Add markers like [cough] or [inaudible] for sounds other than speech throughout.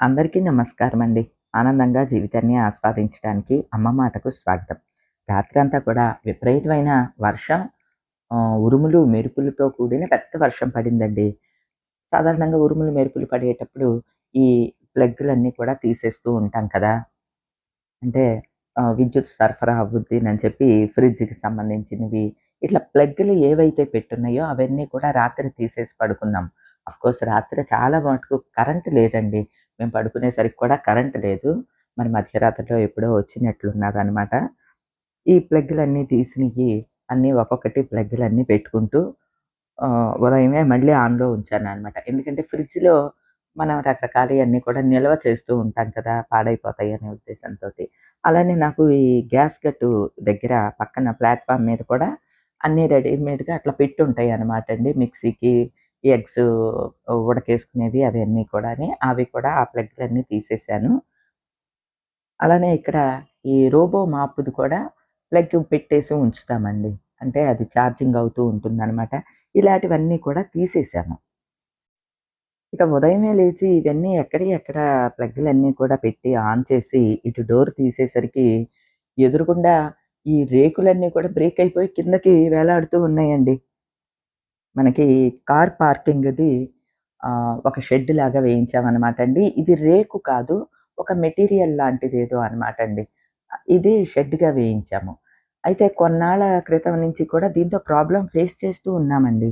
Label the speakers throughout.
Speaker 1: అందరికీ నమస్కారం అండి ఆనందంగా జీవితాన్ని ఆస్వాదించడానికి అమ్మ మాటకు స్వాగతం. రాత్రంతా కూడా విపరీతమైన వర్షం ఉరుములు మెరుపులతో కూడిన పెద్ద వర్షం పడిందండి. సాధారణంగా ఉరుములు మెరుపులు పడేటప్పుడు ఈ ప్లగ్లన్నీ కూడా తీసేస్తూ ఉంటాం కదా. అంటే విద్యుత్ సరఫరా అవ్వుద్ది అని చెప్పి ఫ్రిడ్జ్కి సంబంధించినవి ఇట్లా ప్లగ్లు ఏవైతే పెట్టున్నాయో అవన్నీ కూడా రాత్రి తీసేసి పడుకున్నాం కోర్స్ రాత్రి చాలా మటుకు కరెంటు లేదండి. మేము పడుకునేసరికి కూడా కరెంట్ లేదు. మరి మధ్యరాత్రిలో ఎప్పుడో వచ్చినట్లున్నదనమాట ఈ ప్లగ్లన్నీ తీసినవి అన్నీ ఒక్కొక్కటి ప్లగ్లన్నీ పెట్టుకుంటూ ఉదయమే మళ్ళీ ఆన్లో ఉంచాను అనమాట ఎందుకంటే ఫ్రిడ్జ్లో మనం రకరకాల అన్నీ కూడా నిల్వ చేస్తూ ఉంటాం కదా పాడైపోతాయి అనే ఉద్దేశంతో అలానే నాకు ఈ గ్యాస్ గట్టు దగ్గర పక్కన ప్లాట్ఫామ్ మీద కూడా అన్నీ రెడీమేడ్గా అట్లా పెట్టి ఉంటాయి అనమాట అండి. మిక్సీకి ఎగ్స్ ఉడకేసుకునేవి అవన్నీ కూడా అవి కూడా ఆ ప్లగ్లన్నీ తీసేసాను. అలానే ఇక్కడ ఈ రోబో మాపుది కూడా ప్లగ్ పెట్టేసి ఉంచుతామండి. అంటే అది ఛార్జింగ్ అవుతూ ఉంటుందన్నమాట. ఇలాంటివన్నీ కూడా తీసేసాము. ఇక ఉదయమే లేచి ఇవన్నీ ఎక్కడి ఎక్కడ ప్లగ్లన్నీ కూడా పెట్టి ఆన్ చేసి ఇటు డోర్ తీసేసరికి ఎదురుగుండా ఈ రేకులన్నీ కూడా బ్రేక్ అయిపోయి కిందకి వేలాడుతూ ఉన్నాయండి. మనకి కార్ పార్కింగ్ది ఒక షెడ్ లాగా వేయించామన్నమాట అండి. ఇది రేకు కాదు ఒక మెటీరియల్ లాంటిది ఏదో అనమాట అండి. ఇది షెడ్గా వేయించాము. అయితే కొన్నాళ్ళ క్రితం నుంచి కూడా దీంతో ప్రాబ్లం ఫేస్ చేస్తూ ఉన్నామండి.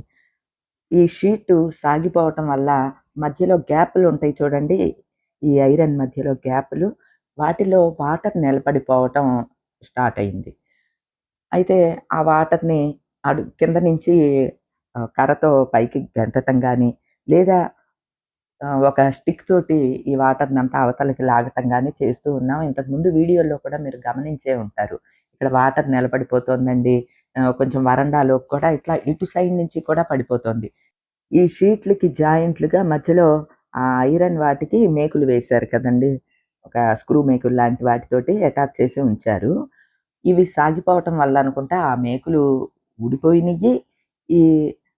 Speaker 1: ఈ షీటు సాగిపోవటం వల్ల మధ్యలో గ్యాప్లు ఉంటాయి చూడండి. ఈ ఐరన్ మధ్యలో గ్యాప్లు వాటిలో వాటర్ నిలబడిపోవటం స్టార్ట్ అయింది. అయితే ఆ వాటర్ని అడు కింద నుంచి కర్రతో పైకి గంటటం కానీ లేదా ఒక స్టిక్ తోటి ఈ వాటర్ని అంతా అవతలకి లాగటం కానీ చేస్తూ ఉన్నాం. ఇంతకుముందు వీడియోలో కూడా మీరు గమనించే ఉంటారు. ఇక్కడ వాటర్ నిలబడిపోతుందండి. కొంచెం వరండాలో కూడా ఇట్లా ఇటు సైడ్ నుంచి కూడా పడిపోతుంది. ఈ షీట్లకి జాయింట్లుగా మధ్యలో ఆ ఐరన్ వాటికి మేకులు వేశారు కదండి. ఒక స్క్రూ మేకులు లాంటి వాటితోటి అటాచ్ చేసి ఉంచారు. ఇవి సాగిపోవటం వల్ల అనుకుంటా ఆ మేకులు ఊడిపోయినాయి ఈ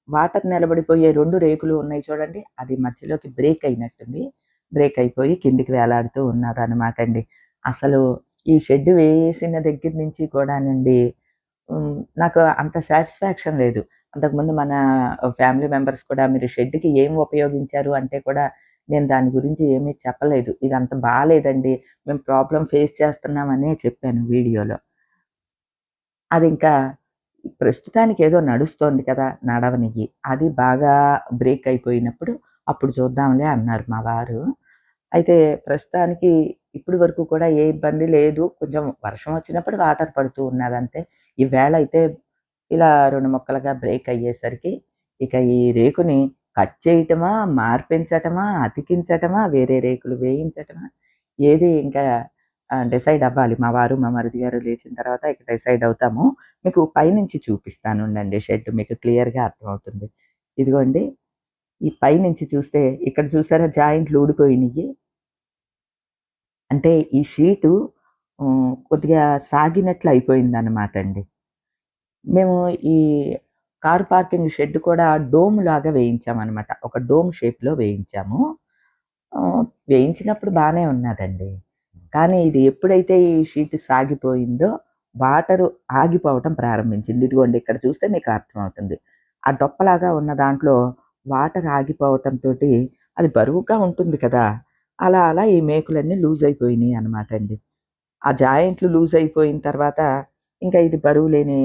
Speaker 1: వాటర్ నిలబడిపోయే రెండు రేకులు ఉన్నాయి చూడండి. అది మధ్యలోకి బ్రేక్ అయినట్టుంది. బ్రేక్ అయిపోయి కిందికి వేలాడుతూ ఉన్నారు అనమాట అండి. అసలు ఈ షెడ్ వేసిన దగ్గర నుంచి కూడానండి నాకు అంత సాటిస్ఫాక్షన్ లేదు. అంతకుముందు మన ఫ్యామిలీ మెంబర్స్ కూడా మీరు షెడ్కి ఏం ఉపయోగించారు అంటే కూడా నేను దాని గురించి ఏమీ చెప్పలేదు. ఇది అంత బాగాలేదండి. మేము ప్రాబ్లం ఫేస్ చేస్తున్నామనే చెప్పాను వీడియోలో. అది ఇంకా ప్రస్తుతానికి ఏదో నడుస్తోంది కదా నడవనికి. అది బాగా బ్రేక్ అయిపోయినప్పుడు అప్పుడు చూద్దాంలే అన్నారు మా వారు. అయితే ప్రస్తుతానికి ఇప్పటి వరకు కూడా ఏ ఇబ్బంది లేదు. కొంచెం వర్షం వచ్చినప్పుడు వాటర్ పడుతూ ఉన్నదంతే. ఈవేళ అయితే ఇలా రెండు ముక్కలుగా బ్రేక్ అయ్యేసరికి ఇక ఈ రేకుని కట్ చేయటమా మార్పించటమా అతికించటమా వేరే రేకులు వేయించటమా ఏది ఇంకా డిసైడ్ అవ్వాలి. మా వారు మా మరిది గారు లేచిన తర్వాత ఇక డిసైడ్ అవుతాము. మీకు పైనుంచి చూపిస్తాను ఉండండి షెడ్ మీకు క్లియర్గా అర్థమవుతుంది. ఇదిగోండి. ఈ పైనుంచి చూస్తే ఇక్కడ చూసారా జాయింట్లు ఊడిపోయినాయి అంటే ఈ షీటు కొద్దిగా సాగినట్లు అయిపోయింది అనమాట అండి. మేము ఈ కార్ పార్కింగ్ షెడ్ కూడా డోమ్ లాగా వేయించామన్నమాట. ఒక డోమ్ షేప్లో వేయించాము. వేయించినప్పుడు బాగానే ఉన్నదండి. కానీ ఇది ఎప్పుడైతే ఈ షీట్ సాగిపోయిందో వాటరు ఆగిపోవటం ప్రారంభించింది. ఇదిగోండి ఇక్కడ చూస్తే మీకు అర్థమవుతుంది. ఆ డొప్పలాగా ఉన్న దాంట్లో వాటర్ ఆగిపోవటంతో అది బరువుగా ఉంటుంది కదా. అలా అలా ఈ మేకులన్నీ లూజ్ అయిపోయినాయి అనమాట అండి. ఆ జాయింట్లు లూజ్ అయిపోయిన తర్వాత ఇంకా ఇది బరువు లేని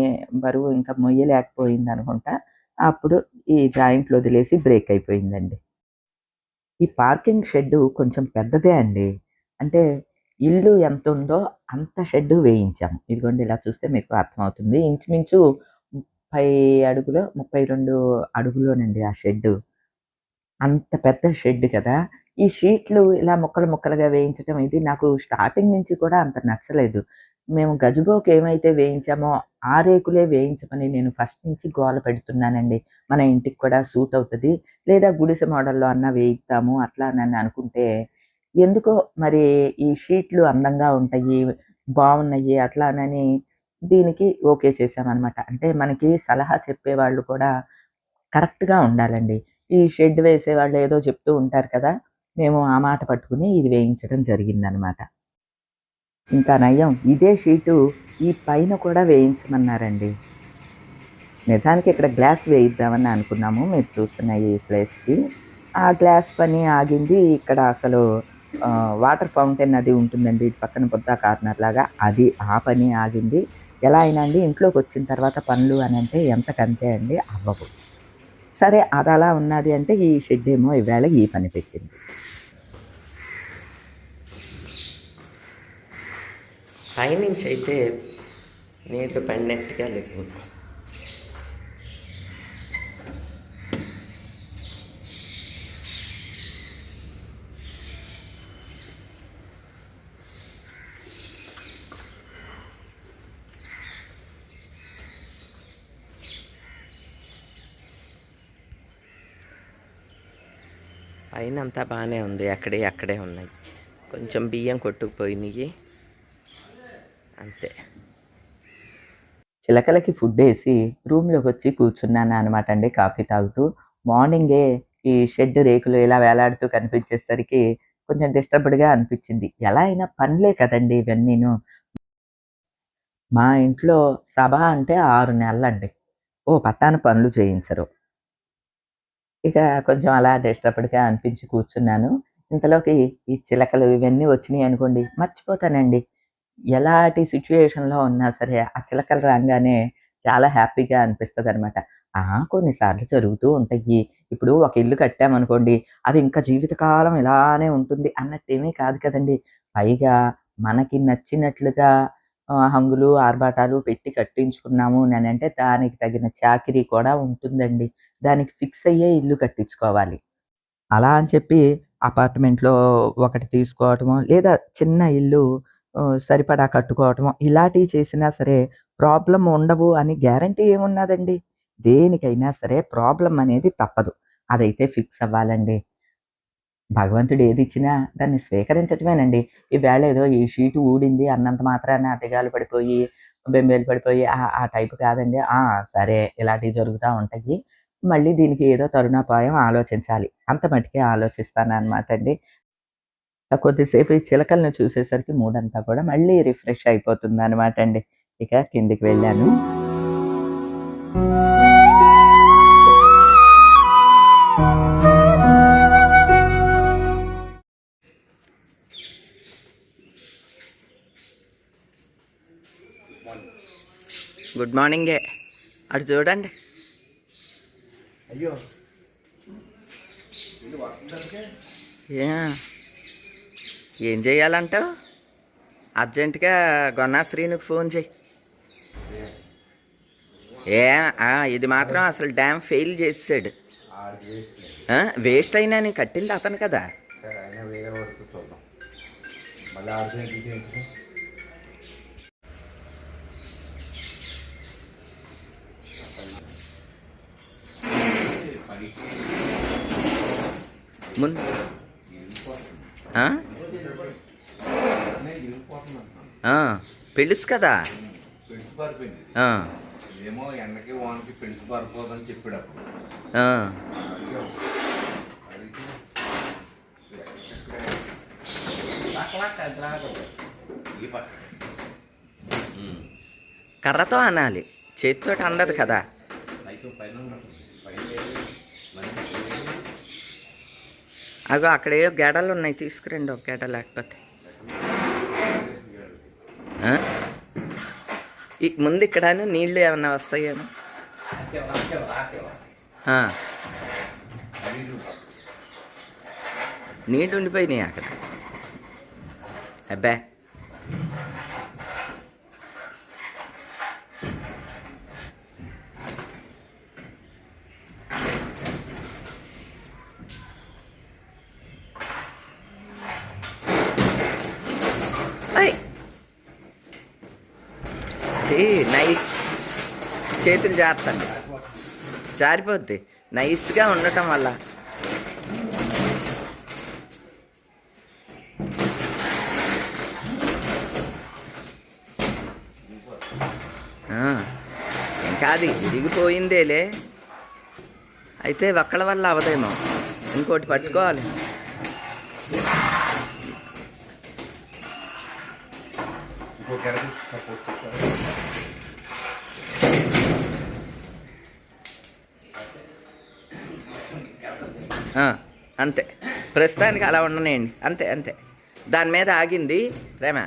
Speaker 1: బరువు ఇంకా మొయ్యలేకపోయింది అనుకుంటా అప్పుడు ఈ జాయింట్లు వదిలేసి బ్రేక్ అయిపోయిందండి. ఈ పార్కింగ్ షెడ్ కొంచెం పెద్దదే అండి. అంటే ఇల్లు ఎంత ఉందో అంత షెడ్ వేయించాము. ఇదిగోండి ఇలా చూస్తే మీకు అర్థమవుతుంది. ఇంచుమించు ముప్పై అడుగులో ముప్పై రెండు అడుగులోనండి ఆ షెడ్ అంత పెద్ద షెడ్ కదా. ఈ షీట్లు ఇలా ముక్కలు ముక్కలుగా వేయించడం ఇది నాకు స్టార్టింగ్ నుంచి కూడా అంత నచ్చలేదు. మేము గజబోకి ఏమైతే వేయించామో ఆ రేకులే వేయించమని నేను ఫస్ట్ నుంచి గోల పెడుతున్నానండి. మన ఇంటికి కూడా సూట్ అవుతుంది. లేదా గుడిసె మోడల్లో అన్నా వేయిద్దాము అట్లా నన్ను అనుకుంటే ఎందుకో మరి ఈ షీట్లు అందంగా ఉంటాయి బాగున్నాయి అట్లానని దీనికి ఓకే చేసామన్నమాట అంటే మనకి సలహా చెప్పేవాళ్ళు కూడా కరెక్ట్గా ఉండాలండి. ఈ షెడ్ వేసే వాళ్ళు ఏదో చెప్తూ ఉంటారు కదా మేము ఆ మాట పట్టుకుని ఇది వేయించడం జరిగిందనమాట ఇంకా నయం ఇదే షీటు ఈ పైన కూడా వేయించమన్నారండి. నిజానికి ఇక్కడ గ్లాస్ వేయిద్దామని అనుకున్నాము మీరు చూస్తున్న ఈ ప్లేస్కి. ఆ గ్లాస్ పని ఆగింది ఇక్కడ అసలు వాటర్ ఫౌంటైన్ అది ఉంటుందండి ఇటు పక్కన బుద్ధ కార్నర్ లాగా. అది ఆ పని ఆగింది. ఎలా అయినా అండి ఇంట్లోకి వచ్చిన తర్వాత పనులు అని అంటే ఎంతకంతే అండి అవ్వవు. సరే అది అలా ఉన్నది అంటే ఈ షెడ్ ఏమో ఈవేళ ఈ పని పెట్టింది.
Speaker 2: పైనుంచి అయితే నీళ్ళు పడినట్టుగా లేవు. పైన అంతా బాగానే ఉంది. అక్కడే అక్కడే ఉన్నాయి. కొంచెం బియ్యం కొట్టుకుపోయినాయి. అంతే.
Speaker 1: చిలకలకి ఫుడ్ వేసి రూమ్లోకి వచ్చి కూర్చున్నాను అనమాట అండి. కాఫీ తాగుతూ. మార్నింగే ఈ షెడ్ రేకులు ఇలా వేలాడుతూ కనిపించేసరికి కొంచెం డిస్టర్బ్డ్గా అనిపించింది. ఎలా అయినా పనులే కదండి ఇవన్నీను. మా ఇంట్లో సభ అంటే ఆరు నెలలండి. ఓ పట్టాన పనులు చేయించరు. ఇక కొంచెం అలా డిస్టర్బ్డ్గా అనిపించి కూర్చున్నాను. ఇంతలోకి ఈ చిలకలు ఇవన్నీ వచ్చినాయి అనుకోండి మర్చిపోతానండి. ఎలాంటి సిచ్యువేషన్లో ఉన్నా సరే ఆ చిలకలు రాగానే చాలా హ్యాపీగా అనిపిస్తుంది అనమాట కొన్నిసార్లు జరుగుతూ ఉంటాయి. ఇప్పుడు ఒక ఇల్లు కట్టామనుకోండి అది ఇంకా జీవితకాలం ఇలానే ఉంటుంది అన్నట్టేమీ కాదు కదండి. పైగా మనకి నచ్చినట్లుగా హంగులు ఆర్భాటాలు పెట్టి కట్టించుకున్నాము అని అంటే దానికి తగిన చాకిరీ కూడా ఉంటుందండి. దానికి ఫిక్స్ అయ్యే ఇల్లు కట్టించుకోవాలి. అలా అని చెప్పి అపార్ట్మెంట్లో ఒకటి తీసుకోవటమో లేదా చిన్న ఇల్లు సరిపడా కట్టుకోవటమో ఇలాంటివి చేసినా సరే ప్రాబ్లం ఉండవు అని గ్యారంటీ ఏమున్నదండి? దేనికైనా సరే ప్రాబ్లం అనేది తప్పదు. అదైతే ఫిక్స్ అవ్వాలండి. భగవంతుడు ఏది ఇచ్చినా దాన్ని స్వీకరించటమేనండి. ఈవేళ ఏదో ఈ షీటు ఊడింది అన్నంత మాత్రాన అతిగాలు పడిపోయి బెంబేలు పడిపోయి ఆ టైప్ టైపు కాదండి. ఆ సరే ఇలాంటివి జరుగుతూ ఉంటాయి. మళ్ళీ దీనికి ఏదో తరుణాపాయం ఆలోచించాలి. అంత మటుకే ఆలోచిస్తాను అనమాట అండి కొద్దిసేపు ఈ చిలకలను చూసేసరికి మూడంతా కూడా మళ్ళీ రిఫ్రెష్ అయిపోతుంది అనమాట అండి. ఇక కిందికి వెళ్ళాను.
Speaker 2: గుడ్ మార్నింగే. అటు చూడండి.
Speaker 3: అయ్యో.
Speaker 2: ఏ? ఏం చేయాలంటావు అర్జెంటుగా గొన్నా శ్రీనుకు ఫోన్ చేయి. ఏ ఇది మాత్రం అసలు డ్యామ్ ఫెయిల్ చేసాడు
Speaker 3: వేస్ట్
Speaker 2: అయినా నేను కట్టింది అతను కదా
Speaker 3: సరే అయినా వేరే వరకు చూద్దాం మళ్ళీ ఆడికి తీసేయించు
Speaker 2: ముందు కదా?
Speaker 3: ఏమో ఎండకి వానకి పారిపోదని చెప్పాడు అప్పుడు.
Speaker 2: కర్రతో అనాలి. చేతితో అందదు కదా
Speaker 3: అయితే పైన ఉన్నట్టుంది. పైన లేదు. మంచి లేదు.
Speaker 2: అగో అక్కడ ఏవో గెడలు ఉన్నాయి తీసుకురండి ఒక గెడ లేకపోతే. ముందు ఇక్కడ నీళ్ళు ఏమన్నా వస్తాయేమో? నీళ్ళు ఉండిపోయినాయి అక్కడ. అబ్బా. ఏ నైస్ చేతులు జారుతాను జారిపోద్ది. నైస్గా ఉండటం వల్ల. ఇంకా అది దిగిపోయిందేలే అయితే ఒక్కల వల్ల అవదేమో. ఇంకోటి పట్టుకోవాలి.
Speaker 3: वो कह रहे थे सपोर्ट
Speaker 2: ఆ, అంతే ప్రస్తుతానికి అలా ఉండనేయండి అంతే అంతే దాని మీద ఆగింది ప్రేమ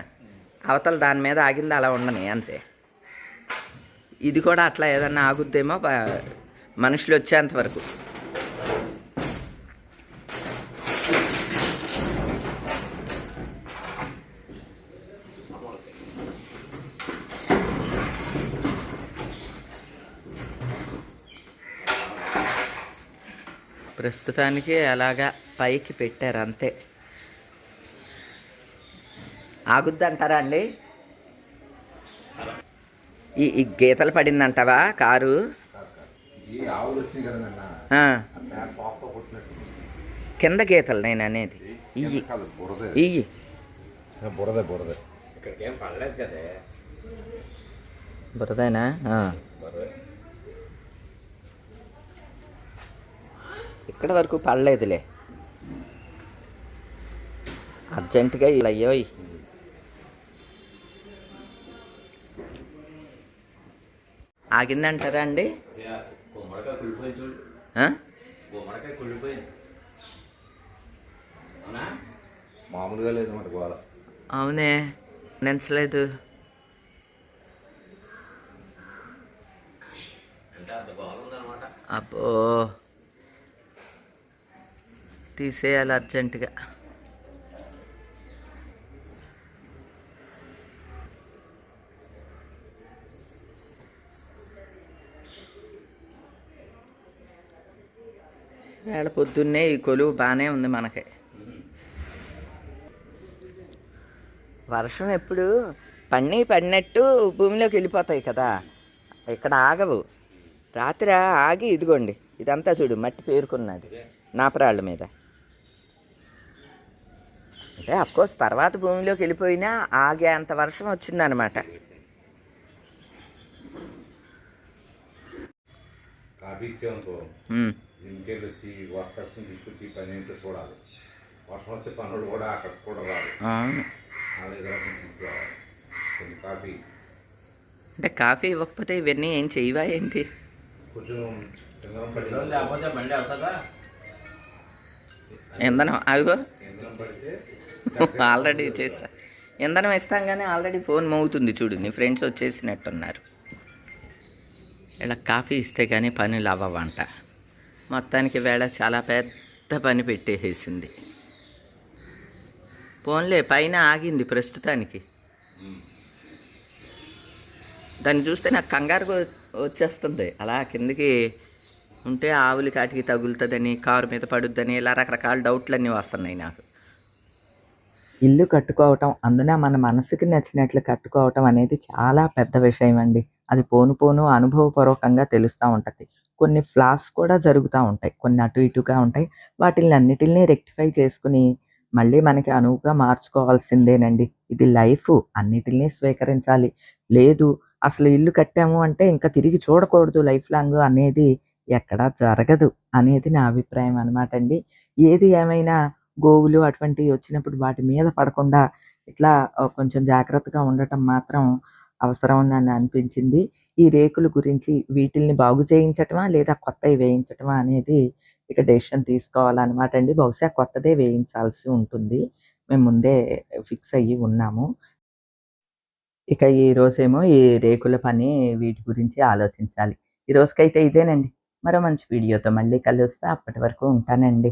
Speaker 2: అవతల దాని మీద ఆగింది అలా ఉండని అంతే ఇది కూడా అట్లా ఏదన్నా ఆగుద్దేమో బ- మనుషులు వచ్చేంత వరకు ప్రస్తుతానికి అలాగా పైకి పెట్టారు అంతే. ఆగుద్ది అంటారా అండి? ఈ ఈ గీతలు పడిందంటావా కారు?
Speaker 3: కదా
Speaker 2: గీతలు నేను అనేది. ఇయ్యి. ఇయ్యి.
Speaker 3: బురదే బురదే.
Speaker 2: బురదైనా ఆ.
Speaker 3: బురదే
Speaker 2: ఇక్కడ వరకు పడలేదులే. అర్జెంటుగా ఇలా అయ్యోయ్. ఆగిందంటారా అండి?
Speaker 3: మామూలుగా లేదు
Speaker 2: అవునే నెంచలేదు అబ్బో. తీసేయాలి అర్జెంటుగా. వేళ పొద్దున్నే ఈ కొలువు బాగానే ఉంది మనకి. వర్షం ఎప్పుడు పన్ని పడినట్టు భూమిలోకి వెళ్ళిపోతాయి కదా. ఇక్కడ ఆగవు. రాత్రి ఆగి ఇదిగోండి ఇదంతా చూడు మట్టి పేరుకున్నది నాపరాళ్ళ మీద. అంటే అఫ్కోర్స్ తర్వాత భూమిలోకి వెళ్ళిపోయినా వర్షం వచ్చిందనమాట.
Speaker 3: వచ్చి వర్కర్స్ని తీసుకొచ్చి పని ఏంటో చూడాలి. వర్షం వస్తే పనులు కూడా అక్కడ రాదు కాఫీ.
Speaker 2: అంటే కాఫీ ఇవ్వకపోతే ఇవన్నీ ఏం చేయవా ఏంటి?
Speaker 3: కొంచెం ఇంధనం
Speaker 2: అదిగో. [laughs] ఆల్రెడీ చేసా ఇంధనం ఇస్తాం కానీ ఆల్రెడీ ఫోన్ మోగుతుంది చూడు నీ ఫ్రెండ్స్ వచ్చేసినట్టున్నారు. ఇలా కాఫీ ఇస్తే కానీ పనులు అవ్వవంట మొత్తానికి వేళ చాలా పెద్ద పని పెట్టేసేసింది. ఫోన్లే పైన ఆగింది ప్రస్తుతానికి. దాన్ని చూస్తే నాకు కంగారు వచ్చేస్తుంది. అలా కిందకి ఉంటే ఆవులు కాటికి తగులుతుందని కారు మీద పడుద్దని ఇలా రకరకాల డౌట్లన్నీ వస్తున్నాయి నాకు.
Speaker 1: ఇల్లు కట్టుకోవటం అందున మన మనసుకి నచ్చినట్లు కట్టుకోవటం అనేది చాలా పెద్ద విషయం అండి అది పోను పోను అనుభవపూర్వకంగా తెలుస్తూ ఉంటుంది. కొన్ని ఫ్లాస్ కూడా జరుగుతూ ఉంటాయి. కొన్ని అటు ఇటుగా ఉంటాయి. వాటిని అన్నిటిని రెక్టిఫై చేసుకుని మళ్ళీ మనకి అనువుగా మార్చుకోవాల్సిందేనండి. ఇది లైఫ్ అన్నిటిని స్వీకరించాలి. లేదు అసలు ఇల్లు కట్టాము అంటే ఇంకా తిరిగి చూడకూడదు లైఫ్ లాంగ్ అనేది ఎక్కడా జరగదు అనేది నా అభిప్రాయం అనమాట అండి. ఏది ఏమైనా గోవులు అటువంటివి వచ్చినప్పుడు వాటి మీద పడకుండా ఇట్లా కొంచెం జాగ్రత్తగా ఉండటం మాత్రం అవసరం అని అనిపించింది. ఈ రేకుల గురించి వీటిల్ని బాగు చేయించటమా లేదా కొత్తవి వేయించటమా అనేది ఇక డెసిషన్ తీసుకోవాలన్నమాట అండి. బహుశా కొత్తదే వేయించాల్సి ఉంటుంది. మేము ముందే ఫిక్స్ అయ్యి ఉన్నాము. ఇక ఈ రోజేమో ఈ రేకుల పని వీటి గురించి ఆలోచించాలి. ఈ రోజుకైతే ఇదేనండి. మరో మంచి వీడియోతో మళ్ళీ కలుస్తా. అప్పటి వరకు ఉంటానండి.